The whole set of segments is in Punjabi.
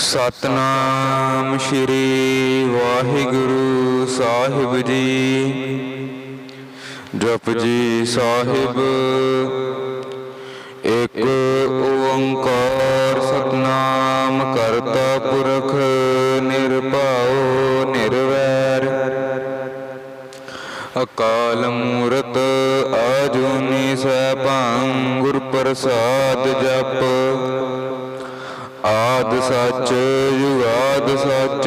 ਸਤਨਾਮ ਸ਼੍ਰੀ ਵਾਹਿਗੁਰੂ ਸਾਹਿਬ ਜੀ। ਜਪ ਜੀ ਸਾਹਿਬ, ਇੱਕ ਓੰਕਾਰ ਸਤਨਾਮ ਕਰਤਾ ਪੁਰਖ ਨਿਰਭਉ ਨਿਰਵੈਰ। ਅਕਾਲ ਮੂਰਤ ਆਜੂਨੀ ਸੈਭੰ ਗੁਰ ਪ੍ਰਸਾਦ ਜਪ। ਆਦ ਸੱਚ ਜੁਗਾਦ ਸੱਚ,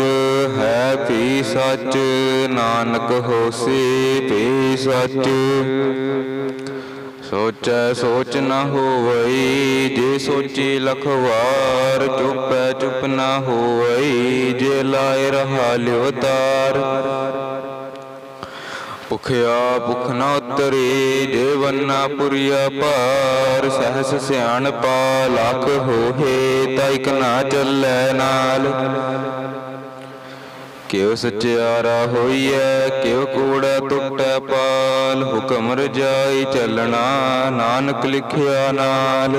ਹੈ ਵੀ ਸੱਚ, ਨਾਨਕ ਹੋਸੀ ਵੀ ਸੱਚ। ਸੋਚੈ ਸੋਚ ਨ ਹੋਵਈ, ਜੇ ਸੋਚੀ ਲਖਵਾਰ ਵਾਰ ਚੁੱਪ ਚੁਪ ਨ ਹੋਵਈ, ਜੇ ਲਾਇ ਰਹਾ ਲਿਓ ਭੁਖਿਆ ਭੁਖ ਨ ਉਤਰੀ ਜੇ ਵੰਨਾ ਪੁਰੀਆ ਭਾਰ, ਸਹਸ ਸਿਆਣਪਾ ਲੱਖ ਹੋਏ ਤਾ ਇਕ ਨਾ ਚੱਲੈ ਨਾਲ। ਕਿਉ ਸਚਿਆਰਾ ਹੋਈਐ, ਕਿਉ ਕੂੜਾ ਟੁੱਟੈ ਪਾਲ, ਹੁਕਮ ਰਜਾਈ ਚੱਲਣਾ ਨਾਨਕ ਲਿਖਿਆ ਨਾਲ।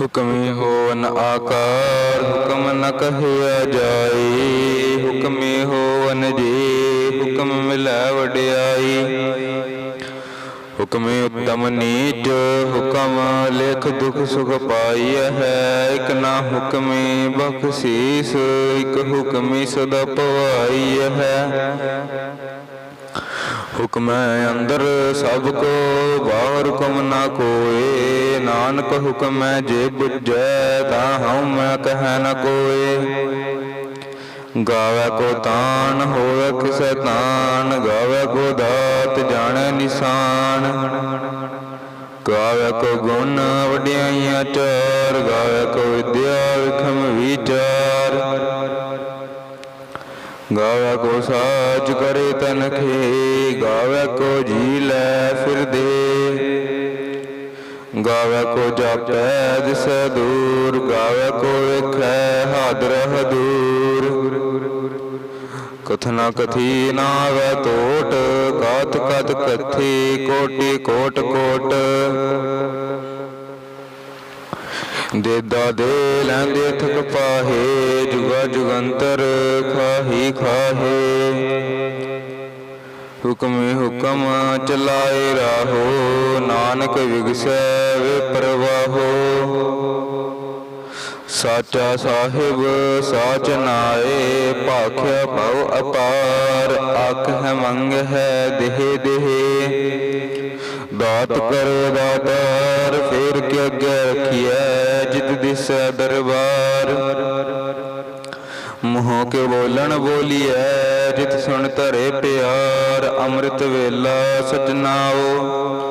ਹੁਕਮੇ ਹੋਵਨ ਆਕਾਰ, ਹੁਕਮ ਨ ਕਹਿਆ ਜਾਈ ਹੁਕਮੀ ਹੋਵਨ ਜੀ ਹੁਕਮ ਮਿਲੈ ਵਡਿਆਈ। ਹੁਕਮੇ ਉਤਮ ਨੀਚ, ਹੁਕਮ ਲੇਖ ਦੁਖ ਸੁਖ ਪਾਈਐ ਹੈ। ਇਕ ਨਾ ਹੁਕਮੇ ਬਖਸ਼ੀਸ, ਇਕ ਹੁਕਮੇ ਸਦਾ ਪਵਾਈਐ ਹੈ। ਹੁਕਮੈ ਅੰਦਰ ਸਭ ਕੋ, ਬਾਹਰ ਹੁਕਮ ਨਾ ਕੋਏ। ਨਾਨਕ ਹੁਕਮੈ ਜੇ ਬੁਝੈ, ਤਾਂ ਹਉ ਮੈਂ ਕਹਿ ਨ ਕੋਏ। ਗਾਵੇ ਕੋ ਤਾਨ ਹੋਵੇ ਕਿਸੈ ਤਾਨ ਗਾਵੇ ਕੋ ਦਾਤ ਜਾਣੈ ਨਿਸ਼ਾਨ। ਗਾਵੇ ਕੋ ਗੁਣ ਵਡਿਆਈਆਂ ਚਾਰ ਗਾਵੇ ਕੋ ਵਿਦਿਆ ਵਿਖਮ ਵਿਚਾਰ। ਗਾਵੇ ਕੋ ਸਾਜ ਕਰੇ ਤਨ ਖੇ ਗਾਵੇ ਕੋ ਜੀ ਲੈ ਫਿਰਦੇ ਗਾਵੇ ਕੋ ਜਾਪੈ ਦਿਸੈ ਦੂਰ ਗਾਵੇ ਕੋ ਵੇਖੈ ਹਾਦਰ ਹਦੂਰ ਕਥਨਾ ਕਥੀ ਨਾ ਵੈ ਤੋਟ ਕਾਤ ਕਤ ਕਥੀ, ਕੋਟੀ ਕੋਟ ਕੋਟ। ਦੇਦਾ ਦੇ ਲੈਂਦੇ ਥਕ ਪਾਹੇ, ਜੁਗਾ ਜੁਗੰਤਰ ਖਾਹੀ ਖਾਹੇ। ਹੁਕਮੇ ਹੁਕਮ ਚਲਾਏ ਰਾਹੋ, ਨਾਨਕ ਵਿਗਸੈ ਸਾਚਾ ਸਾਹਿਬ, ਸਾਚ ਨਾਏ, ਭਾਖਿਆ ਭਉ ਅਪਾਰ ਅੱਖ ਹੈ ਮੰਗ ਹੈ ਦੇਹ ਦੇਹ। ਦਾਤ ਕਰੇ ਦਾਤਾਰ, ਫੇਰ ਕੇ ਅੱਗੇ ਰਖੀਐ, ਜਿਤ ਦਿਸੈ ਦਰਬਾਰ। ਮੂੰਹੋਂ ਕੇ ਬੋਲਣ ਬੋਲੀਐ, ਜਿਤ ਸੁਣ ਧਰੇ ਪਿਆਰ, ਅੰਮ੍ਰਿਤ ਵੇਲਾ ਸਜਨਾਓ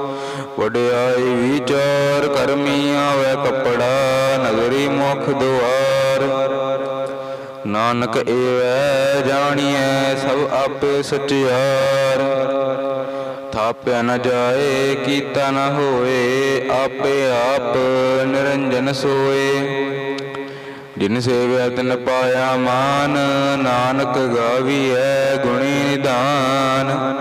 ਵਡਿਆਈ ਵਿਚਾਰ ਕਰਮੀ ਆਵੇ ਕਪੜਾ, ਨਗਰੀ ਮੁਖ ਦੁਆਰ। ਨਾਨਕ ਏਵੈ ਜਾਣੀਐ ਸਭ ਆਪੇ ਸਚਿਆਰ। ਥਾਪਿਆ ਨ ਜਾਏ, ਕੀਤਾ ਨ ਹੋਏ, ਆਪੇ ਆਪ ਨਿਰੰਜਨ ਸੋਏ। ਜਿਨ ਸੇਵਿਆ ਤਿਨ ਪਾਇਆ ਮਾਨ, ਨਾਨਕ ਗਾਵੀਐ ਗੁਣੀ ਨਿਧਾਨ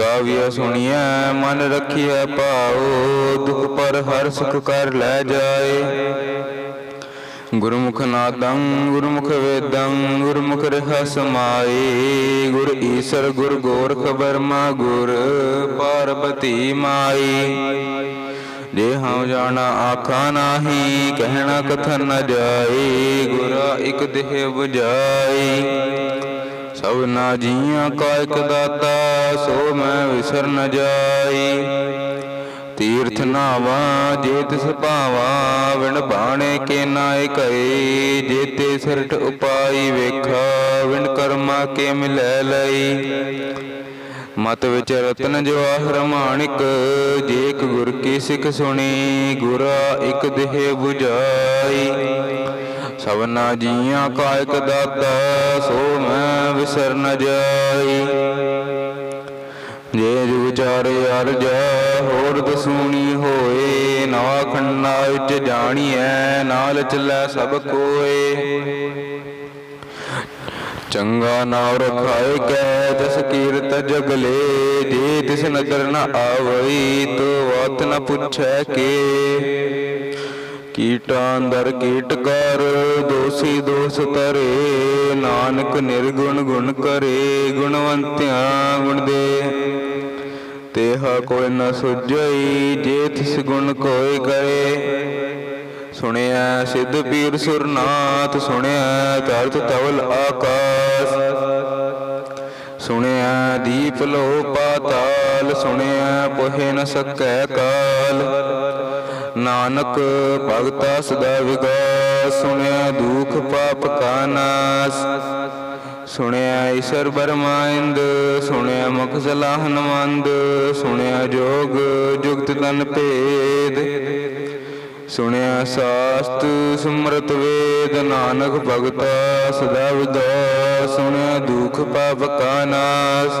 ਗਾਵੀਐ ਸੁਣੀਐ ਮਨ ਰਖੀਐ ਭਾਉ, ਦੁਖ ਪਰ ਹਰ ਸੁਖ ਕਰ ਲੈ ਜਾਏ। ਗੁਰਮੁਖ ਨਾਦੰ, ਗੁਰਮੁਖ ਵੇਦੰ, ਗੁਰਮੁਖ ਰਹਾ ਸਮਾਈ ਗੁਰ ਈਸਰ, ਗੁਰ ਗੋਰਖ ਬਰਮਾ ਗੁਰ ਪਾਰਬਤੀ ਮਾਈ ਜੇ ਹਉ ਜਾਣਾ ਆਖਾ ਨਾਹੀ, ਕਹਿਣਾ ਕਥਨ ਨ ਜਾਏ, ਗੁਰਾ ਇਕ ਦੇਹ 부 ਜਾਈ ਜੀਆਂ ਕਾ ਇਕ ਦਾਤਾ, ਸੋ ਮੈਂ ਵਿਸਰ ਨ ਜਾਈ। ਤੀਰਥ ਨਾਵਾ ਜੇ ਤਿਸ ਭਾਵਾ ਵਿਣ ਬਾਣੇ ਕੇ ਨਾਇ ਕਈ ਜੇ ਤੇ ਸਰਟ ਉਪਾਈ ਵੇਖਾ ਵਿਣ ਕਰਮਾ ਕੇ ਮਿਲੈ ਲਈ। ਮਤ ਵਿੱਚ ਰਤਨ ਜਵਾਹਰ ਮਾਣਿਕ ਜੇਕ ਇੱਕ ਗੁਰ ਕੀ ਸਿੱਖ ਸੁਣੀ, ਗੁਰਾ ਇਕ ਦੇਹ 부ਜਾਈ ਸਭਨਾ ਜੀਆਂ ਕਾ ਇਕ ਦਾਤਾ, ਸੋ ਮੈਂ ਵਿਸਰ ਨ ਜਾਈ। ਜੇ ਜੁ ਵਿਚਾਰੇ ਅਰਜਾ ਹੋਰ ਦਸੂਣੀ ਹੋਏ, ਨਾ ਖੰਡਾ ਵਿੱਚ ਜਾਣੀਐ, ਨਾਲ ਚੱਲੈ ਸਭ ਕੋਏ। ਚੰਗਾ ਨਾਮ ਰਖਾਏ ਕੈ, ਜਸ ਕੀਰਤ ਜਗਲੇ, ਜੇ ਤਿਸ ਨਦਰ ਨ ਆਵਈ, ਤੋ ਵਾਤ ਨ ਪੁੱਛੈ ਕੇ। ਕੀਟਾਂ ਅੰਦਰ ਕੀਟ ਕਰ, ਦੋਸੀ ਦੋਸ ਤਰੇ ਨਾਨਕ ਨਿਰਗੁਣ ਗੁਣ ਕਰੇ, ਗੁਣਵੰਤਿਆਂ ਗੁਣ ਦੇ। ਤੇਹਾ ਕੋਈ ਨ ਸੁਝਈ, ਜੇ ਤਿਸ ਗੁਣ ਕੋਈ ਕਰੇ। ਸੁਣਿਆ ਸਿੱਧ ਪੀਰ ਸੁਰਨਾਥ, ਸੁਣਿਆ ਤਰਤ ਤਵਲ ਆਕਾਸ। ਸੁਣਿਆ ਦੀਪ ਲੋ ਪਾਤਾਲ, ਸੁਣਿਆ ਪੋਹੇ ਨ ਸਕੈ ਕਾਲ। ਨਾਨਕ ਭਗਤਾ ਸਦਾ ਵਿਗਾਸ, ਸੁਣਿਆ ਦੁਖ ਪਾਪ ਕਾ ਨਾਸ। ਸੁਣਿਆ ਈਸ਼ਰ ਬਰਮਾਇੰਦ ਸੁਣਿਆ ਮੁਖਸਲਾ ਸਲਾਹਨ ਸੁਣਿਆ ਜੋਗ ਜੁਗਤ ਤਨ ਭੇਦ। ਸੁਣਿਆ ਸਾਸਤ ਸਿਮਰਤ ਵੇਦ, ਨਾਨਕ ਭਗਤਾ ਸਦਾ ਵਿਗਾਸ, ਸੁਣਿਆ ਦੁਖ ਪਾਪ ਕਾ ਨਾਸ।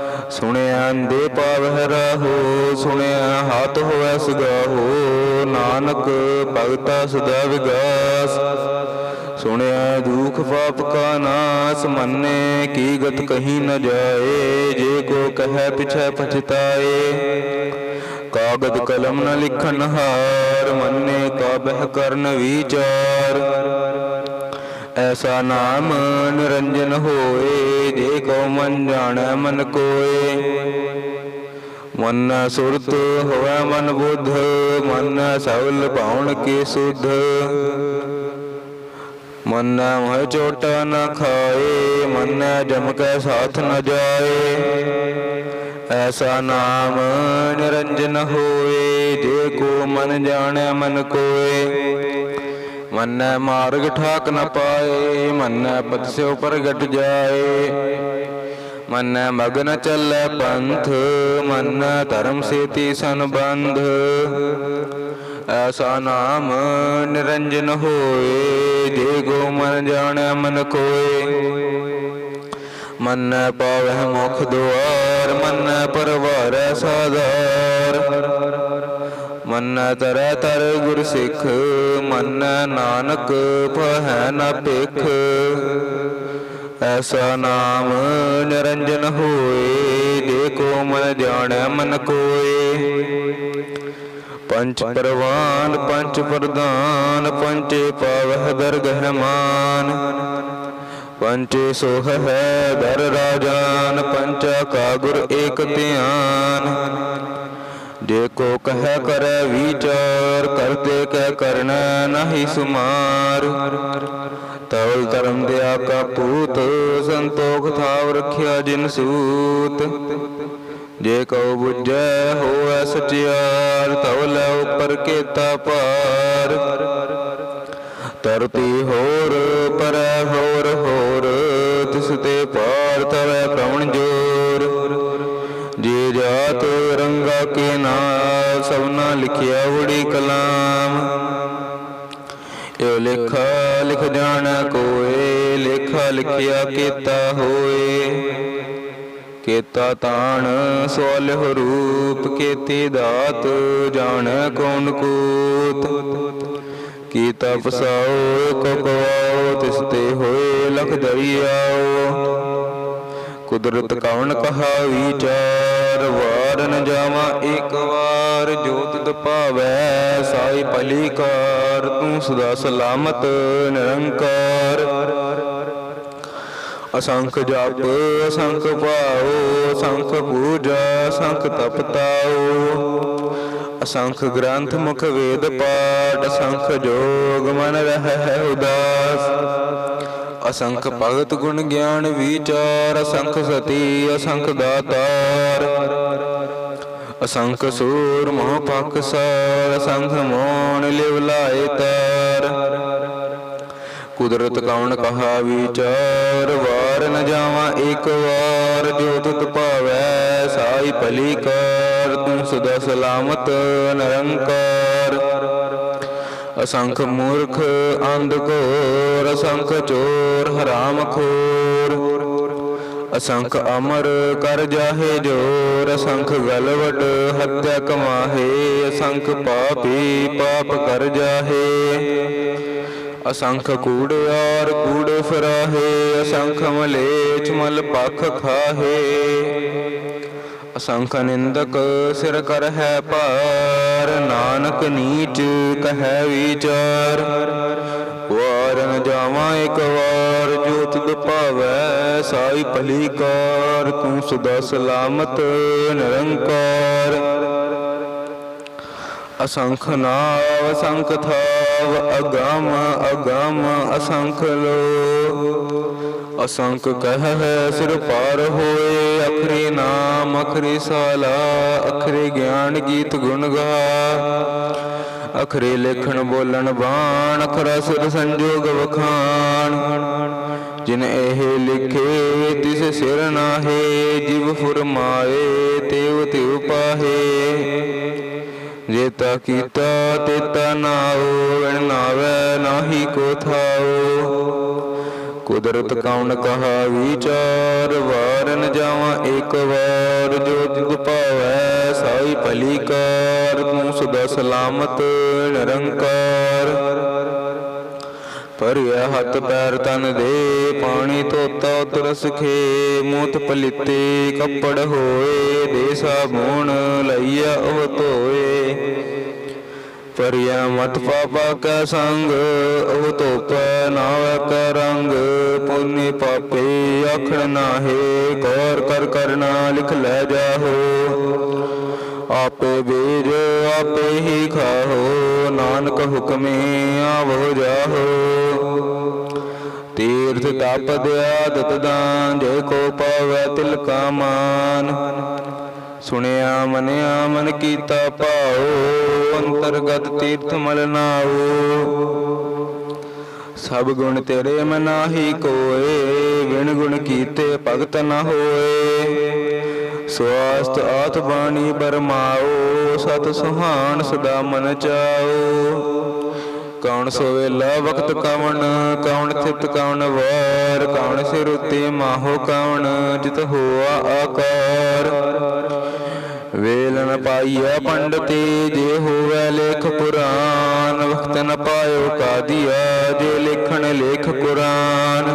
ਸੁਣਿਆ ਅੰਦੇ ਪਾਵਹਿ ਰਾਹੋ, ਸੁਣਿਆ ਹੱਥ ਹੋਵੈ ਸਗਾਹੋ, ਨਾਨਕ ਭਗਤਾ ਸਦਾ ਵਿਗਾਸ। ਸੁਣਿਆ ਦੁਖ ਪਾਪ ਕਾ ਨਾਸ, ਮੰਨੇ ਕੀ ਗਤ ਕਹੀ ਨ ਜਾਏ, ਜੇ ਕੋ ਕਹੈ ਪਿਛੈ ਪਛਤਾਏ। ਕਾਗਦ ਕਲਮ ਨ ਲਿਖਨ ਹਾਰ, ਮੰਨੇ ਕਾ ਕਰਨ ਵਿਚਾਰ। ਐਸਾ ਨਾਮ ਨਿਰੰਜਨ ਹੋਏ, ਜੇ ਕੋ ਮਨ ਜਾਣੈ ਮਨ ਕੋਏ। ਮਨ ਸੁਰਤ ਹੋਵੈ ਮਨ ਬੁੱਧ, ਮਨ ਸਵਲ ਪਾਉਣ ਕੀ ਸੁਧ। ਮਨ ਮੋਹ ਚੋਟ ਨ ਖਾਏ, ਮਨ ਜਮ ਕੈ ਸਾਥ ਨ ਜਾਏ। ਐਸਾ ਨਾਮ ਨਿਰੰਜਨ ਹੋਏ, ਜੇ ਕੋ ਮਨ ਜਾਣੈ ਮਨ ਕੋਏ। ਮਨ ਮਾਰਗ ਠਾਕ ਨ ਪਾਏ, ਮੰਨੈ ਪਤ ਸਿਉ ਪ੍ਰਗਟ ਜਾਏ। ਮੰਨੈ ਮਗਨ ਚੱਲੈ ਪੰਥ, ਮਨ ਧਰਮ ਸੇਤੀ ਸੰਬੰਧ। ਐਸਾ ਨਾਮ ਨਿਰੰਜਨ ਹੋਏ, ਜੇ ਗੋ ਮਨ ਜਾਣੈ ਮਨ ਕੋਏ ਮਨ ਪਾਵਹਿ ਮੁਖ ਦੁਆਰ, ਮਨ ਪਰਵਾਰੈ ਸਾਧਾਰ। ਮਨ ਤਰੈ ਤਰ ਗੁਰ ਸਿੱਖ ਮਨ ਨਾਨਕ ਭੈ ਨ ਭਿਖ। ਐਸਾ ਨਾਮ ਨਿਰੰਜਨ ਹੋਏ, ਜੇ ਕੋ ਮਨ ਜਾਣੈ ਮਨ ਕੋਏ। ਪੰਚ ਪਰਵਾਨ, ਪੰਚ ਪ੍ਰਦਾਨ ਪੰਚੇ ਪਾਵਹਿ ਦਰਗਹਿ ਮਾਨ ਪੰਚੇ ਸੋਹ ਹੈ ਦਰ ਰਾਜਾਨ, ਪੰਚਾ ਕਾ ਗੁਰ ਏਕ ਧਿਆਨ। ਜੇ ਕੋ ਕਹਿ ਕਰੈ ਵਿਚਾਰ ਕਰਤੇ ਕਹਿ ਕਰਨਾ ਨਹੀਂ ਸੁਮਾਰ। ਤਵਲ ਧਰਮ ਦਿਆ ਕਾ ਪੂਤ ਸੰਤੋਖ ਥਾਵ ਰਖਿਆ ਜਿਨ ਸੂਤ। ਜੇ ਕਉ ਬੁਝੈ ਹੋਐ ਸਚਿਆਰ ਤਵਲ ਉਪਰ ਕੀਤਾ ਪਾਰ ਤਰਤੀ ਹੋਰ, ਪਰੈ ਹੋਰ ਹੋਰ, ਤਿਸ ਤੇ ਨਾਲ ਸਭਨਾ ਲਿਖਿਆ ਉੜੀ ਕਲਾਮ। ਇਹ ਲੇਖਾ ਲਿਖ ਜਾਣ ਕੋਏ, ਲੇਖਾ ਲਿਖਿਆ ਕੀਤਾ ਹੋਏ। ਕੀਤਾ ਤਾਣ ਸੋਲਹ ਰੂਪ, ਕੀਤੀ ਦਾਤ ਜਾਣ ਕੌਣ ਕੂਤ। ਕੀਤਾ ਪਸਾਓ ਕੋ ਕਵਾਓ ਤਿਸ ਤੇ ਹੋਏ ਲਖ ਦਰਿਆਓ। ਕੁਦਰਤ ਕਵਣ ਕਹਾ ਵਿਚਾਰ ਵਾਰ ਨ ਜਾਵਾ, ਇੱਕ ਵਾਰ ਜੋਤ ਦਪਾਵੈ ਸਾਈ ਭਲੀ ਕਾਰ ਤੂੰ ਸਦਾ ਸਲਾਮਤ, ਨਿਰੰਕਾਰ। ਅਸੰਖ ਜਪ, ਅਸੰਖ ਭਾਉ, ਅਸੰਖ ਪੂਜਾ, ਅਸੰਖ ਤਪਤਾਉ। ਅਸੰਖ ਗ੍ਰੰਥ ਮੁਖ ਵੇਦ ਪਾਠ, ਅਸੰਖ ਜੋਗ ਮਨ ਰਹਿ ਉਦਾਸ। ਅਸੰਖ ਭਗਤ ਗੁਣ ਗਿਆਨ ਵਿਚਾਰ, ਅਸੰਖ ਸਤੀ, ਅਸੰਖ ਦਾਤਾਰ। ਅਸੰਖ ਸੂਰ ਮੋਹ ਪਖ ਸਾਰ, ਅਸੰਖ ਮੋਣ ਲਿਵ ਲਾਏ ਤਾਰ। ਕੁਦਰਤ ਕੌਣ ਕਹਾ ਵਿਚਾਰ, ਵਾਰ ਨ ਜਾਵਾਂ ਇੱਕ ਵਾਰ, ਜੋ ਤੁਤ ਭਾਵੈ ਸਾਈ ਭਲੀ ਕਾਰ ਤੂੰ ਸਦਾ ਸਲਾਮਤ ਨਿਰੰਕਾਰ। ਅਸੰਖ ਮੂਰਖ ਅੰਧ ਘੋਰ, ਅਸੰਖ ਚੋਰ ਹਰਾਮ ਖੋਰ। ਅਸੰਖ ਅਮਰ ਕਰ ਜਾਹੇ ਜੋਰ, ਅਸੰਖ ਗਲਵਟ ਹੱਤਿਆ ਕਮਾਹੇ। ਅਸੰਖ ਪਾਪੀ ਪਾਪ ਕਰ ਜਾਹੇ। ਅਸੰਖ ਕੂੜ ਕੂੜਿਆਰ ਕੂੜ ਫਰਾਹੇ। ਅਸੰਖ ਮਲੇਛ ਮਲ ਪਖ ਖਾਹੇ। ਅਸੰਖ ਨਿੰਦਕ ਸਿਰ ਕਰ ਹੈ ਭਾਰ, ਨਾਨਕ ਨੀਚ ਕਹੈ ਵਿਚਾਰ। ਵਾਰਨ ਜਾਵਾਂ ਇੱਕ ਵਾਰ, ਜੋ ਤੁਧ ਭਾਵੈ ਸਾਈ ਭਲੀ ਕਾਰ, ਤੂੰ ਸਦਾ ਸਲਾਮਤ ਨਿਰੰਕਾਰ। ਅਸੰਖ ਨਾਵ ਅਸੰਖ ਥਾਵ, ਅਗਮ ਅਗਮ ਅਸੰਖ ਲੋ ਅਸੰਖ ਕਹਿ ਸਿਰ ਪਾਰ ਹੋਏ, ਅਖਰੀ ਨਾਮ, ਅਖਰੀ ਸਾਲਾ, ਅਖਰੀ ਗਿਆਨ ਗੀਤ ਗੁਣ ਗਾ। ਅਖਰੇ ਲਿਖਣ ਬੋਲਣ ਬਾਣ, ਅਖਰਾ ਸੁਰ ਸੰਜੋਗ ਵਖਾਣ। ਜਿਨ ਇਹ ਲਿਖੇ, ਤਿਸ ਸਿਰ ਨਾਹੇ, ਜਿਵ ਫੁਰਮਾਏ ਤਿਵ ਤਿਵ ਪਾਹੇ। ਜੇਤਾ ਕੀਤਾ ਤੇਤਾ ਨਾਉ ਵਿਣ ਨਾਵੇ ਨਾਹੀ ਕੋ ਥਾਉ ਕੁਦਰਤ ਕੌਣ ਕਹਾ ਵਿਚਾਰ ਵਾਰ ਜਾਵਾਂ ਇੱਕ ਵਾਰ। ਜੋ ਜਿਤ ਭਾਵੈ, ਸਾਈ ਭਲੀ ਕਾਰ, ਤੂੰ ਸਦਾ ਸਲਾਮਤ, ਨਿਰੰਕਾਰ। ਭਰਿਆ ਹੱਥ ਪੈਰ ਤਨ ਦੇ, ਪਾਣੀ ਧੋਤਾ ਉਤਰਸ ਖੇ, ਮੂਤ ਪਲਿੱਤੇ ਕੱਪੜ ਹੋਏ, ਦੇ ਸਾਬੂਣ ਲਈਆ ਉਹ ਧੋਏ। ਪਰਿਆ ਮਤ ਪਾਪਾ ਕੈ ਸੰਗ, ਉਹ ਧੋਪੈ ਨਾਵ ਕੈ ਰੰਗ, ਪੁੰਨੀ ਪਾਪੇ ਆਖਣ ਨਾਹੇ ਕੌਰ ਕਰ ਕਰਨਾ ਲਿਖ ਲੈ ਜਾਹੋ। ਆਪੇ ਬੀਜ ਆਪੇ ਹੀ ਖਾਹੋ, ਨਾਨਕ ਹੁਕਮੇ ਆਵੋ ਜਾਹੋ। ਤੀਰਥ ਤਪ ਦਿਆ ਦਤ ਜੇ ਕੋ ਪਾਵੈ ਤਿਲ ਕਾ ਮਾਨ। ਸੁਣਿਆ ਮਨਿਆ ਮਨ ਕੀਤਾ ਭਾਉ, ਅੰਤਰਗਤ ਤੀਰਥ ਮਲ ਨਾਉ। ਸਭ ਗੁਣ ਤੇਰੇ ਮਨਾਹੀ ਕੋਏ ਵਿਣ ਗੁਣ ਕੀਤੇ ਭਗਤ ਨਾ ਹੋਏ। ਸਵਾਸਤ ਆਤ ਬਾਣੀ ਬਰਮਾਓ, ਸਤ ਸੁਹਾਨ ਸਦਾ ਮਨ ਚਾਓ। ਕੌਣ ਸੋਵੇਲਾ ਵਕਤ ਕਵਣ, ਕੌਣ ਥਿਤ ਕੌਣ ਵਾਰ, ਕੌਣ ਸਿਰ ਉਤੇ ਮਾਹੋ ਕਵਣ, ਜਿਤ ਹੋਆ ਆਕਾਰ। ਵੇਲ ਨ ਪਾਈਆ ਪੰਡਤੀ, ਜੇ ਹੋਵੇ ਲੇਖ ਪੁਰਾਨ, ਵਕਤ ਨ ਪਾਇਓ ਕਾਦੀਆ, ਜੇ ਲਿਖਣ ਲੇਖ ਪੁਰਾਨ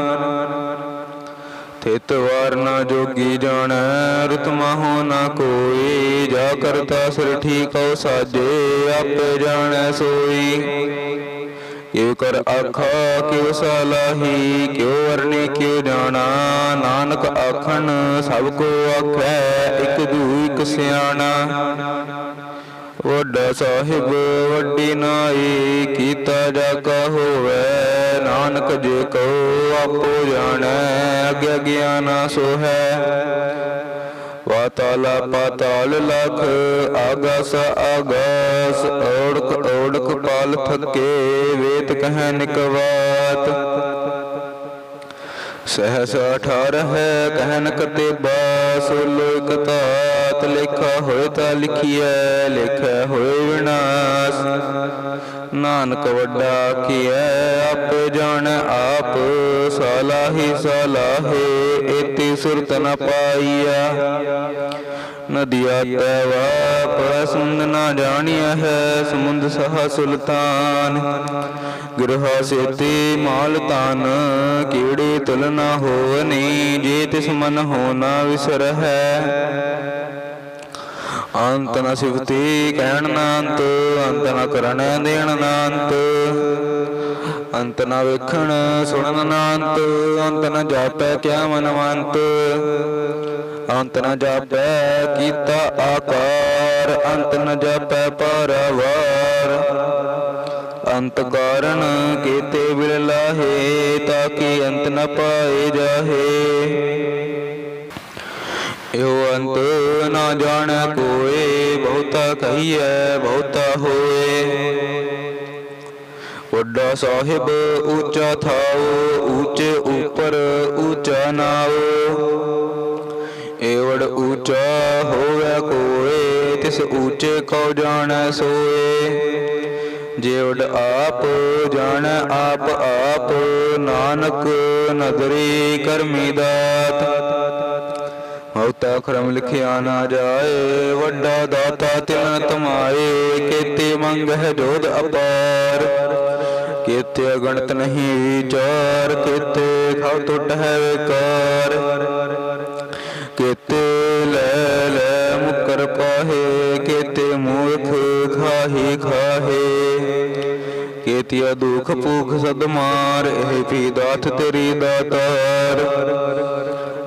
ਥਿਤ ਵਾਰ ਨਾ ਜੋਗੀ ਜਾਣੈ, ਰੁਤ ਮਾਹੋ ਨਾ ਕੋਈ। ਜਾ ਕਰਤਾ ਸਿਰ ਠੀਕਉ ਸਾਜੇ, ਆਪੇ ਜਾਣੈ ਸੋਈ। ਕਿਉ ਕਰ ਆਖਾ, ਕਿਉ ਸਲਾਹੀ, ਕਿਉ ਵਰਨੇ, ਕਿਉ ਜਾਣਾ। ਨਾਨਕ ਆਖਣ, ਸਭ ਕੋ ਆਖੈ, ਇਕ ਦੂ, ਇਕ ਸਿਆਣਾ। ਵੱਡਾ ਸਾਹਿਬ, ਵੱਡੀ ਨਾਈ ਕੀਤਾ ਜਾ ਕਾ ਹੋਵੇ। ਨਾਨਕ ਜੇ ਕਉ ਆਪੋ ਜਾਣੈ, ਅਗੇ ਗਿਆਨ ਸੋ ਹੈ ਵਾਤਾਲਾ ਪਾਤਾਲ ਲਖ, ਆਗਸ ਆਗਸ, ਔੜਕ ਔੜਕ ਪਾਲ ਥਕੇ ਵੇਤ ਕਹਿ ਨਿਕਵਾਤ। ਸਹਸ ਅਠਾਰ ਹੈ ਕਹਿਨ ਕਤੇ ਬਾਸ ਲੋਕ ਤਾਤ ਲੇਖਾ ਹੋਏ ਤਾਂ ਲਿਖੀਐ, ਲੇਖਾ ਹੋਏ ਵਿਨਾਸ਼। ਨਾਨਕ ਵੱਡਾ ਕੀਐ ਆਪ ਜਾਣ, ਆਪ ਸਲਾਹੀ ਸਲਾਹੇ, ਏਤੀ ਸੁਰਤ ਨ ਪਾਈਆ ਨਦੀਆ ਤੈਵਾ ਪ੍ਰਸੰਦ ਨਾ ਜਾਣਿਆ ਹੈ, ਸਮੁੰਦ ਸਹਾ ਸੁਲਤਾਨ। ਗ੍ਰਹ ਸੇਤੀ ਮਾਲ ਤਾਨ ਕੀੜੀ ਤੁਲ ਹੋਵਨੀ ਜੇ ਤਿਸ ਮਨ ਹੋਣਾ ਵਿਸਰ ਹੈ ਅੰਤ ਨ ਸਿਫਤੀ ਕਹਿਣ ਨਾ ਅੰਤ ਅੰਤ ਨ ਕਰਨ ਦੇਣ ਨਾ ਅੰਤ ਅੰਤ ਨ ਵੇਖਣ ਸੁਣਨ ਨਾ ਅੰਤ ਅੰਤ ਨ ਜਾਪੈ ਕਿਆ ਮਨਵੰਤ। ਅੰਤ ਨ ਜਾਪੈ ਕੀਤਾ ਆਕਾਰ ਅੰਤ ਨ ਜਾਪੈ ਪਰਵਾਰ। ਅੰਤ ਕਾਰਨ ਅੰਤ ਨਾ ਜਾਣੈ ਕੋਏ, ਬਹੁਤਾ ਕਹੀਐ, ਬਹੁਤਾ ਹੋਏ। ਵੱਡਾ ਸਾਹਿਬ ਉੱਚਾ ਥਾਉ ਉੱਚੇ ਉੱਪਰ ਉੱਚਾ ਨਾਉ ਏਵੜ ਉੱਚਾ ਹੋਵੇ ਕੋਏ, ਤਿਸ ਉੱਚੇ ਕਉ ਜਾਣੈ ਸੋਏ। ਜੇਵੜ ਆਪ ਜਾਣ, ਆਪ ਆਪ, ਨਾਨਕ ਨਦਰੀ ਕਰਮੀ ਦਾਤ। ਹਉਤਾ ਖਰਮ ਲਿਖਿਆ ਨਾ ਜਾਏ, ਵੱਡਾ ਦਾਤਾ ਤਿਨ ਤਮਾਏ, ਕੇਤੇ ਮੰਗ ਹੈ ਜੋਧ ਅਪਾਰ। ਕੇਤੇ ਅਗਣਤ ਨਹੀਂ ਵਿਚਾਰ ਕੇਤੇ ਖਾਉ ਟੁੱਟ ਹੈ ਵਿਕਾਰ। ਕੇਤੇ ਲੈ ਲੈ ਮੁਕਰ ਪਾਹੇ, ਕੇਤੇ ਮੂਰਖ ਖਾਹੀ ਖਾਹੇ। ਕੇਤਿਆ ਦੁਖ ਭੂਖ ਸਦ ਮਾਰ, ਇਹ ਵੀ ਦਾਤ ਤੇਰੀ ਦਾਤਾਰ।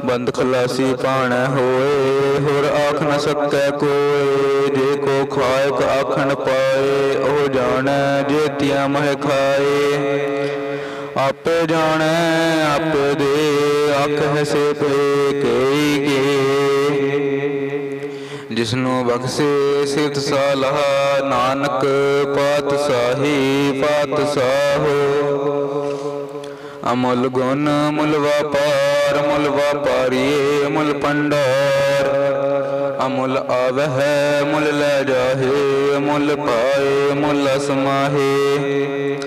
ਬੰਦ ਖਲਾਸੀ ਪਾਣੈ ਹੋਏ, ਹੋਰ ਆਖ ਨ ਸਕੈ ਕੋਏ, ਜੇ ਕੋ ਖਾਇਕ ਆਖਣ ਪਾਏ, ਉਹ ਜਾਣੈ ਜੇਤੀਆਂ ਮਹਿ ਖਾਏ। ਆਪੇ ਜਾਣੈ, ਆਪੇ ਦੇ, ਆਖ ਸੇ ਪੇ ਕਈ ਕੇ। ਜਿਸਨੂੰ ਬਖਸ਼ੇ ਸਿਤ ਸਾਲਹ, ਨਾਨਕ ਪਾਤ ਸਾਹੀ, ਪਾਤ ਸਾਹੋ। ਅਮੁੱਲ ਗੁਣ ਮੁੱਲ ਵਪਾਰ ਮੁੱਲ ਵਪਾਰੀਏ ਮੁੱਲ ਪੰਡਾਰ ਅਮੁੱਲ ਆਵਹਿ, ਮੁੱਲ ਲੈ ਜਾਹੇ, ਮੁੱਲ ਪਾਏ, ਮੁੱਲ ਸਮਾਹੇ।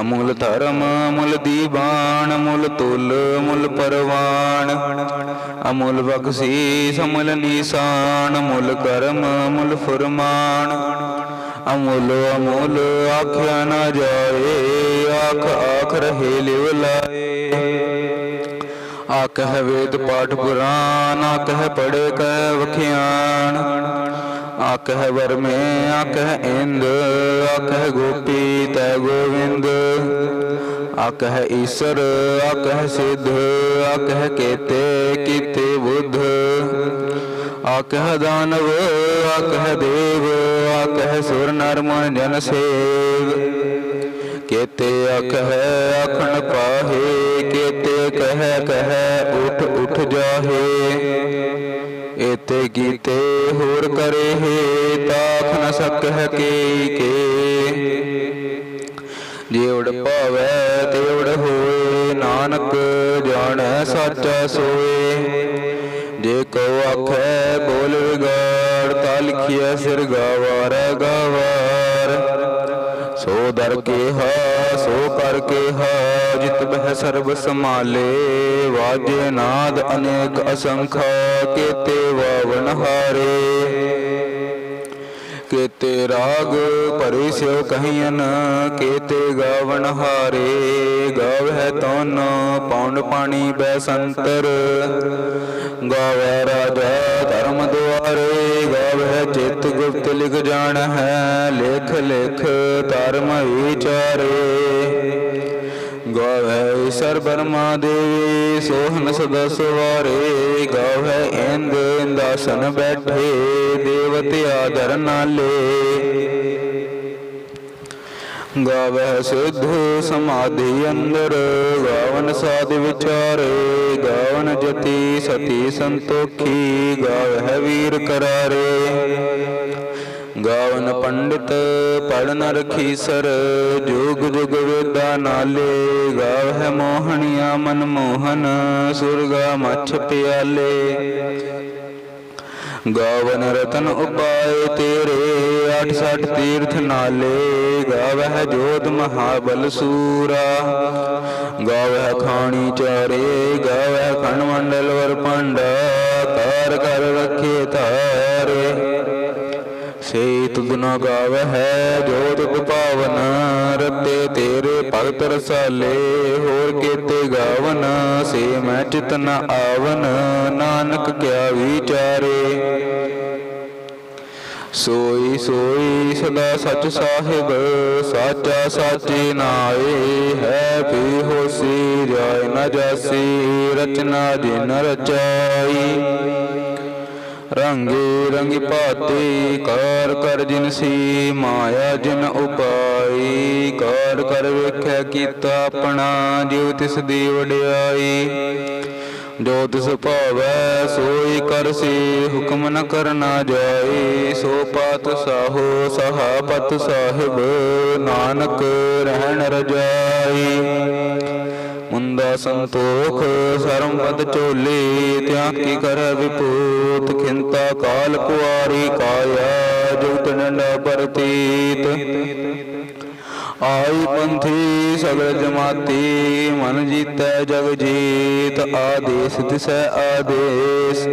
ਅਮੁੱਲ ਧਰਮ, ਮੁੱਲ ਦੀਵਾਨ, ਮੁੱਲ ਤੁਲ, ਮੁੱਲ ਪਰਵਾਨ। ਅਮੁੱਲ ਬਖਸ਼ੀ ਮੁੱਲ ਨਿਸ਼ਾਨ, ਮੁੱਲ ਕਰਮ, ਮੁੱਲ ਫਰਮਾਨ। ਅਮੁੱਲ ਅਮੁੱਲ ਆਖਿਆ ਨਾ ਜਾਏ, ਆਖ ਆਖ ਰਹੇ ਲਿਵ ਲਾਏ। ਆਖਹਿ ਵੇਦ ਪਾਠ ਪੁਰਾਨ, ਆਖਹਿ ਪੜੇ ਕਹਿ ਵਖਿਆਨ ਆਖਹਿ ਵਰਮੇ, ਆਖਹਿ ਇੰਦ, ਆਖਹਿ ਗੋਪੀ ਤੈ ਗੋਵਿੰਦ। ਆਖਹਿ ਈਸ਼ਰ, ਆਖਹਿ ਸਿਧ, ਆਖਹਿ ਕੇਤੇ, ਕੀਤੇ ਬੁੱਧ। ਆਖਹਿ ਦਾਨਵ, ਆਖਹਿ ਦੇਵ, ਆਖਹਿ ਸੁਰ ਨਰ ਮਨ ਜਨ ਸੇਵ। ਕੇਤੇ ਹੈ, ਆਖਣ ਪਾਹੇ, ਕੇਤੇ ਕਹਿ ਕਹਿ, ਉਠ ਉਠ ਜਾਹੇ। ਏਤੇ ਕੀਤੇ ਹੋਰ ਕਰੇ ਹੈ ਤਾਖ ਨ ਸਕਹਿ ਕੇ ਕੇ। ਜੇ ਉੜ ਪਾਵੈ ਤੇ ਉੜ ਹੋਏ, ਨਾਨਕ ਜਾਣੈ, ਸੱਚਾ ਸੋਏ। ਜੇ ਕੋ ਆਖੈ, ਬੋਲ ਵਿਗਾੜ, ਤਾ ਲਿਖਿਆ ਸਿਰ ਗਾਵਾਰ, ਗਵਾਰ। ਸੋ ਦਰ ਕੇ ਹਾ, ਸੋ ਕਰ ਕੇ ਹਾ, ਜਿਤ ਬਹਿ ਸਰਬ ਸਮਾਲੇ ਵਾਜੇ ਨਾਦ ਅਨੇਕ ਅਸੰਖਾ, ਕੇਤੇ ਵਾਵਨ ਹਾਰੇ। ਕੇਤੇ ਰਾਗ ਭਰੇ ਸਿਓ ਕਹੀਨ ਕੇਤੇ ਗਾਵਨ ਹਾਰੇ। ਗਾਵਹਿ ਤਨ ਪੌਂਡ ਪਾਣੀ ਬੈ ਸੰਤਰ। ਗਾਵੈ ਰਾਜਾ ਧਰਮ ਦੁਆਰੇ। ਚਿਤ ਗੁਪਤ ਲਿਖ ਜਾਣ ਹੈ, ਲਿਖ ਲਿਖ ਧਰਮ ਵਿਚਾਰੇ। ਗਾਵੈ ਈਸ਼ਰ ਬਰਮਾ ਦੇਵੀ ਸੋਹਨ ਸਦਾ ਸਵਾਰੇ। ਗਾਵੈ ਇੰਦ, ਇੰਦਾਸਨ ਬੈਠੇ, ਦੇਵਤ ਆਦਰ ਨਾਲੇ। ਗਾਵੈ ਸਿੱਧ ਸਮਾਧੀ ਅੰਦਰ, ਗਾਵਨ ਸਾਧ ਵਿਚਾਰੇ, ਗਾਵਨ ਜਤੀ ਸਤੀ ਸੰਤੋਖੀ ਗਾਵੈ ਵੀਰ ਕਰਾਰੇ। ਗਾਵਨ ਪੰਡਿਤ ਪੜਨ ਰਖੀਸਰ ਜੁਗ ਜੁਗ ਵੇਦਾ ਨਾਲੇ। ਗਾਵਹਿ ਮੋਹਣੀਆ ਮਨ ਮੋਹਨ ਸੁਰਗਾ ਮਛ ਪਿਆਲੇ। ਗਾਵਨ ਰਤਨ ਉਪਾਏ ਤੇਰੇ 68 ਤੀਰਥ ਨਾਲੇ। ਗਾਵਹਿ ਜੋਤ ਮਹਾਬਲ ਸੂਰਾ। ਗਾਵਹਿ ਖਾਣੀ ਚਾਰੇ, ਗਾਵਹਿ ਖੰਡ ਮੰਡਲ ਵਰ ਪੰਡਾ ਕਰ ਕਰ ਰਖੇ ਧਾਰੇ। ਸੇ ਤੁਧਨਾ ਗਾਵਹਿ ਜੋਤ ਪਾਵਨ ਰਤੇ ਤੇਰੇ ਭਗਤ ਰਸਾਲੇ, ਹੋਰ ਕੀਤੇ ਗਾਵਨ, ਸੇ ਮੈਂ ਚਿਤ ਨ ਆਵਨ, ਨਾਨਕ ਕਿਆ ਵਿਚਾਰੇ। ਸੋਈ ਸੋਈ ਸਦਾ ਸਚ ਸਾਹਿਬ, ਸਾਚਾ ਸਾਚੀ ਨਾਏ, ਹੈ ਪੀ ਹੋਸੀ, ਜਾਇ ਨ ਜਾਸੀ, ਰਚਨਾ ਜਿਨ ਰਚਾਈ। ਰੰਗੇ ਰੰਗ ਭਾਤੀ ਕਾਰ ਕਰ ਜਿਨ ਸੀ, ਮਾਇਆ ਜਿਨ ਉਪਾਈ ਕਾਰ ਕਰ ਵੇਖਿਆ ਕੀਤਾ ਆਪਣਾ, ਜਿਉ ਤਿਸ ਦੀ ਵਡਿਆਈ। ਜੋ ਤਿਸ ਭਾਵੈ, ਸੋਈ ਕਰਸੀ ਹੁਕਮ ਨ ਕਰਨਾ ਜਾਏ ਸੋ ਪਾਤ ਸਾਹੋ, ਸਹਾਪਤ ਸਾਹਿਬ, ਨਾਨਕ ਰਹਿਣ ਰਜਾਈ। ਮੁੰਦਾ ਸੰਤੋਖ, ਸਰਮ ਪਦ ਝੋਲੇ, ਤਿਆ ਕੀ ਕਰ ਵਿਪੂਤ, ਖਿੰਤਾ ਕਾਲ ਕੁਆਰੀ ਕਾਇਆ, ਜੁਗਤ ਡੰਡਾ ਪਰਤੀਤ। ਆਈ ਪੰਥੀ ਸਗਲ ਜਮਾਤੀ, ਮਨ ਜੀਤੈ ਜਗ ਜੀਤ, ਆਦੇਸ ਤਿਸੈ ਆਦੇਸ।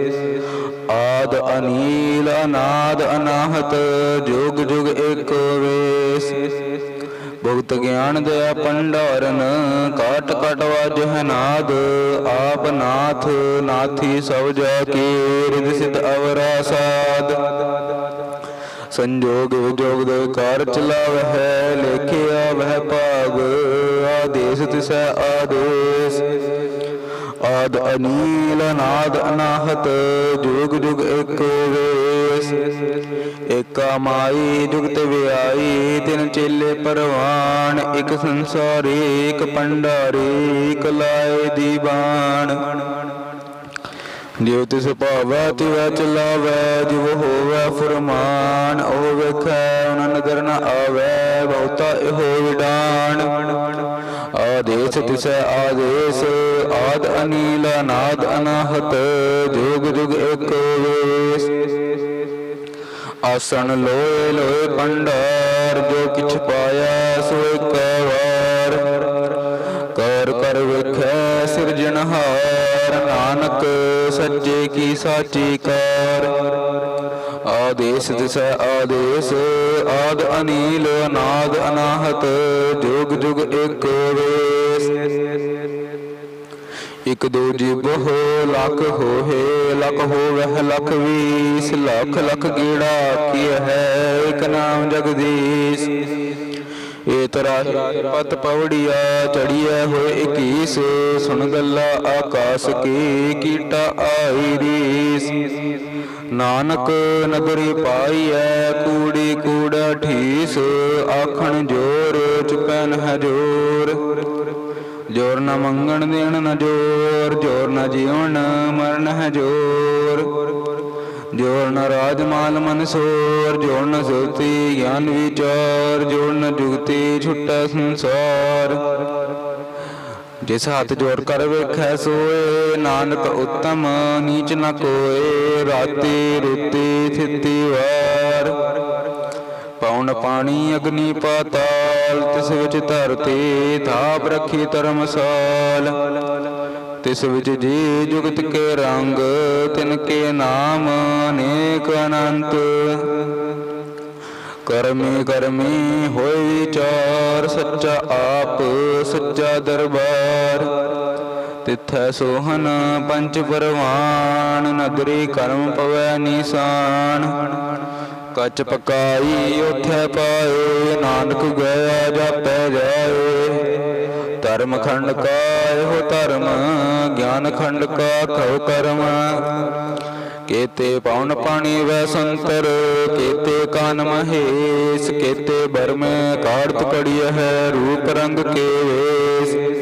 ਆਦ ਅਨੀਲ, ਅਨਾਦ ਅਨਾਹਤ, ਜੁਗ ਜੁਗ ਏਕ ਵੇਸ। ਭਗਤ ਗਿਆਨ ਦਇਆ ਪੰਡਾਰਨ ਕਾਟ ਕਟ ਵਾਜਹਿ ਆਪ ਨਾਥ ਨਾਥੀ ਸਭ ਜਾ ਕੀ ਰਿਦ ਸਿਧ ਅਵਰਾ ਸਾਧ ਸੰਜੋਗ ਵਿਜੋਗ ਦੇ ਕਾਰ ਚਲਾਵਹਿ, ਲੇਖਿਆ ਵਹਿ ਭਾਗ, ਆਦੇਸ ਤਿਸੈ ਆਦੇਸ। ਆਦ ਅਨੀਲ ਨਾਦ ਅਨਾਹਤ, ਜੁਗ ਜੁਗ ਏਕ ਵੇਸ ਏਕਾ ਜੁਗਤ ਵਿਆਈ, ਤਿਨ ਚੇਲੇ ਪਰਵਾਨ, ਇਕ ਸੰਸਾਰੀ, ਇਕ ਪੰਡਾਰੀ ਇਕ ਲਾਏ ਦੀਵਾਨ ਜਿਉ ਤਿਸ ਭਾਵੈ, ਤਿਵੈ ਚਲਾਵੈ, ਜਿਵ ਹੋਵੈ ਫਰਮਾਨ, ਉਹ ਵੇਖੈ, ਉਹਨਾਂ ਨਦਰ ਨ ਆਵੈ, ਬਹੁਤਾ ਇਹੋ ਵਿਡਾਨ ਆਦੇਸ ਤਿਸੈ, ਆਦੇਸ, ਆਦ ਅਨੀਲ ਨਾਦ ਅਨਾਹਤ, ਜੁਗ ਜੁਗ ਏਕ ਵੇਸ। ਆਸਣ ਲੋਏ ਲੋਏ ਪੰਡਾਰ ਜੋ ਕਿਛ ਪਾਇਆ ਸੋ ਇੱਕ ਵਾਰ। ਕਰ ਕਰ ਵੇਖੈ ਸਿਰਜਣਹਾਰ ਨਾਨਕ ਸੱਚੇ ਕੀ ਸਾਚੀ ਕਾਰ। ਆਦੇਸ ਦਿਸ ਆਦੇਸ, ਆਦ ਅਨੀਲ, ਅਨਾਦ ਅਨਾਹਤ, ਜੁਗ ਜੁਗ ਏਕ ਵੇਸ। ਇਕ ਦੋ ਜਿਬ ਹੋ ਲੱਖ ਹੋਏ ਲੱਖ ਹੋਵਹਿ, ਲੱਖ ਵੀਸ, ਲੱਖ ਲੱਖ ਗੇੜਾ ਕੀ ਹੈ, ਇਕ ਨਾਮ ਜਗਦੀਸ਼। ਏ ਤਰਾਹੀ ਪਤ ਪਵੜੀਆ ਚੜੀਐ ਹੋਏ 21 ਸੁਣ ਗੱਲਾ ਆਕਾਸ਼ ਕੀ ਕੀਟਾ ਆਈ ਰੀਸ। ਨਾਨਕ ਨਦਰੀ ਪਾਈਐ, ਕੂੜੀ ਕੂੜਾ ਠੀਸ ਆਖਣ ਜੋਰ, ਚੁਪੈਨ ਹੈ ਜੋਰ ਜੋਰ ਨਾ ਮੰਗਣ ਦੇਣ ਨਾ ਜੋਰ ਜੋਰ ਨਾ ਜੀਵਨ ਮਰਨ ਹੈ ਜੋਰ। ਜੋਰ ਨ ਰਾਜ ਮਾਲ ਮਨ ਜੋਰ ਨ ਸੁਰਤੀ ਗਿਆਨ ਵਿਚਾਰ, ਜੋਰ ਨ ਜੁਗਤੀ ਛੁੱਟਾ ਸੰਸਾਰ। ਜਿਸ ਹੱਥ ਜੋੜ ਕਰ ਵੇਖੈ ਸੋਏ, ਨਾਨਕ ਉਤਮ ਨੀਚ ਨ ਕੋਏ, ਰਾਤੀ ਰੁਤੀ ਥਿਤੀ ਵਾਰ। ਪੌਣ ਪਾਣੀ ਅਗਨੀ ਪਾਤਾ ਪਾਤਾਲ ਤਿਸ ਵਿੱਚ ਧਰਤੀ ਥਾਪ ਰੱਖੀ ਧਰਮਸਾਲ। ਤਿਸ ਵਿੱਚ ਜੀ ਜੁਗਤ ਕੇ ਰੰਗ, ਤਿਨ ਕੇ ਨਾਮ ਅਨੇਕ ਅਨੰਤ। ਕਰਮੀ ਕਰਮੀ ਹੋਏ ਵਿਚਾਰ ਸੱਚਾ ਆਪ, ਸੱਚਾ ਦਰਬਾਰ। ਤਿਥੈ ਸੋਹਨ ਪੰਚ ਪਰਵਾਨ ਨਦਰੀ ਕਰਮ ਪਵੈ ਨਿਸ਼ਾਨ। ਕੱਚ ਪਕਾਈ, ਉਥੈ ਪਾਏ, ਨਾਨਕ ਗਿਆ ਜਾਪੈ ਜਾਏ। ਧਰਮ ਖੰਡ ਕਾ ਇਹੋ ਧਰਮ, ਗਿਆਨ ਖੰਡ ਕਾ ਖਉ ਕਰਮ। ਕੇਤੇ ਪਉਣ ਪਾਣੀ ਵੈ ਸੰਤਰ, ਕੇਤੇ ਕਾਨ ਮਹੇਸ਼ ਕੇਤੇ ਬਰਮ ਕਾੜਤ ਕੜਿയ ਹੈ ਰੂਪ ਰੰਗ ਕੇ ਵੇਸ।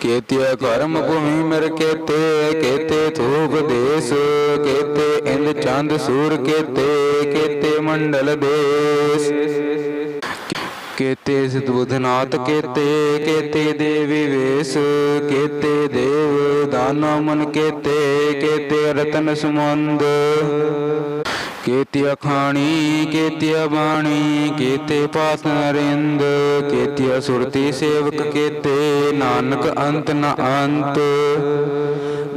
ਕੇਤਿਆ ਕਰਮ ਭੂਮੀ ਮਿਰ ਕੇਤੇ ਕੇਤੇ ਥੂਪ ਦੇਸ, ਕੇਤੇ ਇੰਦ ਚੰਦ ਸੂਰ, ਕੇਤੇ ਕੇਤੇ ਮੰਡਲ ਦੇਸ। ਕੇਤੇ ਸਿਧ ਬੁਧਨਾਥ ਕੇਤੇ ਕੇਤੇ ਦੇਵੀ ਵੇਸ, ਕੇਤੇ ਦੇਵ ਦਾਨਵ ਮਨ ਕੇਤੇ ਕੇਤੇ ਰਤਨ ਸੁਮੰਦ। ਕੇਤਿਆ ਖਾਣੀ, ਕੇਤਿਆ ਬਾਣੀ, ਕੇਤੇ ਪਾਸ ਨਰਿੰਦ, ਕੇਤਿਆ ਸੁਰਤੀ ਸੇਵਕ ਕੇਤੇ, ਨਾਨਕ ਅੰਤ ਨ ਅੰਤ।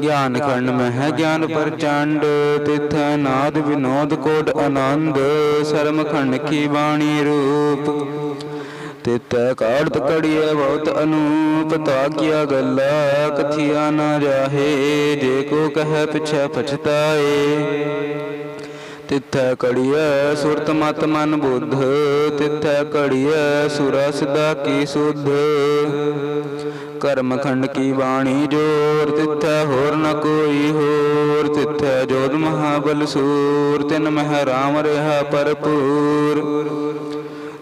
ਗਿਆਨ ਖੰਡ ਮਹਿ ਗਿਆਨ ਪ੍ਰਚੰਡ, ਤਿਥੈ ਨਾਦ ਵਿਨੋਦ ਕੋਟ ਆਨੰਦ। ਸ਼ਰਮ ਖੰਡ ਕੀ ਬਾਣੀ ਰੂਪ। ਤਿਤੈ ਕਾੜਤ ਕੜੀਏ ਬਹੁਤ ਅਨੂਪ ਤਾਕਿਆ ਗੱਲਾ ਕਥਿਆ ਨਾ ਜਾਹੇ। ਜੇ ਕੋ ਕਹੈ ਪਿਛੈ ਪਛਤਾਏ। ਤਿਥੈ ਕੜੀਐ ਸੁਰਤ ਮਤ ਮਨ ਬੁੱਧ, ਤਿਥੈ ਕੜੀਐ ਸੁਰਾ ਸਿਧਾ ਕੀ ਸੁਧ। ਕਰਮ ਖੰਡ ਕੀ ਬਾਣੀ ਜੋਰ, ਤਿਥੈ ਹੋਰ ਨ ਕੋਈ ਹੋਰ, ਤਿਥੈ ਜੋਤ ਮਹਾਬਲ ਸੂਰ, ਤਿਨ ਮਹਿ ਰਾਮ ਰਹਾ ਭਰਪੂਰ।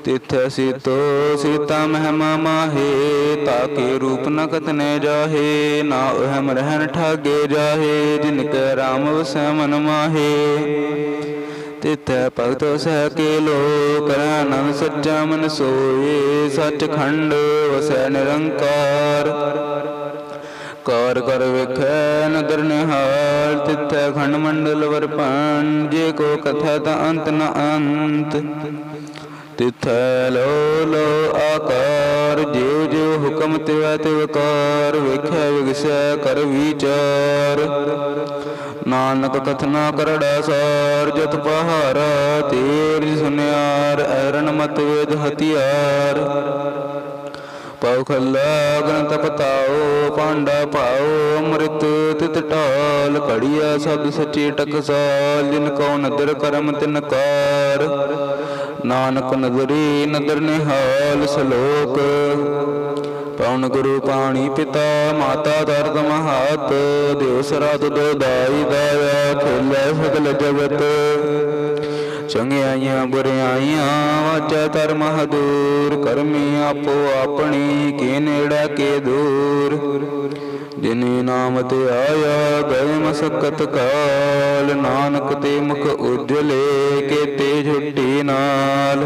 ਤਿਥੈ ਸੀਤੋ ਸੀਤਾ ਮਹਿਮਾ ਮਾਹੇ, ਤਾਕੇ ਰੂਪ ਨ ਕਤਨੇ ਜਾਹੇ, ਨਾ ਅਹਮ ਰਹਿਣ ਠਾਗੇ ਜਾਹੇ, ਜਿਨ ਕੈ ਰਾਮ ਵਸੈ ਮਨ ਮਾਹੇ। ਤਿਥੈ ਭਗਤ ਸਹਿ ਕੇ ਲੋ ਕਰੈ ਸੱਚਾ ਮਨ ਸੋਏ ਸੱਚ ਖੰਡ ਵਸੈ ਨਿਰੰਕਾਰ। ਕਾਰ ਕਰ ਵਿਖੈ ਨਦਰ ਨਿਹਾਲ, ਤਿਥੈ ਖੰਡ ਮੰਡਲ ਵਰਪਣ, ਜੇ ਕੋ ਕਥੈ ਤਾਂ ਅੰਤ ਨ ਅੰਤ। ਤਿਥੈ ਲੋ ਲੋ ਆਕਾਰ ਜਿਉ ਜਿਉ ਹੁਕਮ ਤਿਵੈ ਤਿਵ ਕਾਰ, ਵੇਖੈ ਵਿਗਸੈ ਕਰ ਵਿਚਾਰ। ਨਾਨਕ ਕਥਨਾ ਕਰੜਾ ਸਾਰ, ਜਤ ਪਹਾਰਾ ਤੇਰ ਸੁਨਿਆਰ ਐਰਨ ਮਤ ਵੇਦ ਹਥਿਆਰ। ਪਉ ਖੱਲਾ ਗ੍ਰੰਥ ਪਤਾਓ, ਪਾਂਡਾ ਪਾਓ ਅੰਮ੍ਰਿਤ ਤਿਤ ਢਾਲ, ਘੜੀਆ ਸਭ ਸੱਚੀ ਟਕਸਾਲ, ਜਿਨ ਕਉ ਨਦਰ ਕਰਮ ਤਿਨ ਕਾਰ। ਨਾਨਕ ਨਦਰੀ ਨਦਰ ਨਿਹਾਲ ਸਲੋਕ। ਪਉਣ ਗੁਰੂ ਪਾਣੀ ਪਿਤਾ, ਮਾਤਾ ਦਰਦ ਮਹਾਤ। ਦਿਵ ਸਰਾਤ ਦੋ ਦਾਈ ਦਾਇਆ, ਖੇਲੇ ਸਗਲ ਜਗਤ। ਚੰਗਿਆਈਆਂ ਬੁਰਿਆਈਆਂ ਵਾਚਾ ਧਰਮ ਹਦੂਰ, ਕਰਮੀ ਆਪੋ ਆਪਣੀ, ਕੇ ਨੇੜਾ ਕੇ ਦੂਰ। ਜਿਨੇ ਨਾਮ ਤੇ ਆਇਆ, ਗਏ ਮਸਕਤ ਕਾਲ, ਨਾਨਕ ਤੇ ਮੁਖ ਉਜਲੇ ਕੇ ਤੇ ਛੁੱਟੀ ਨਾਲ।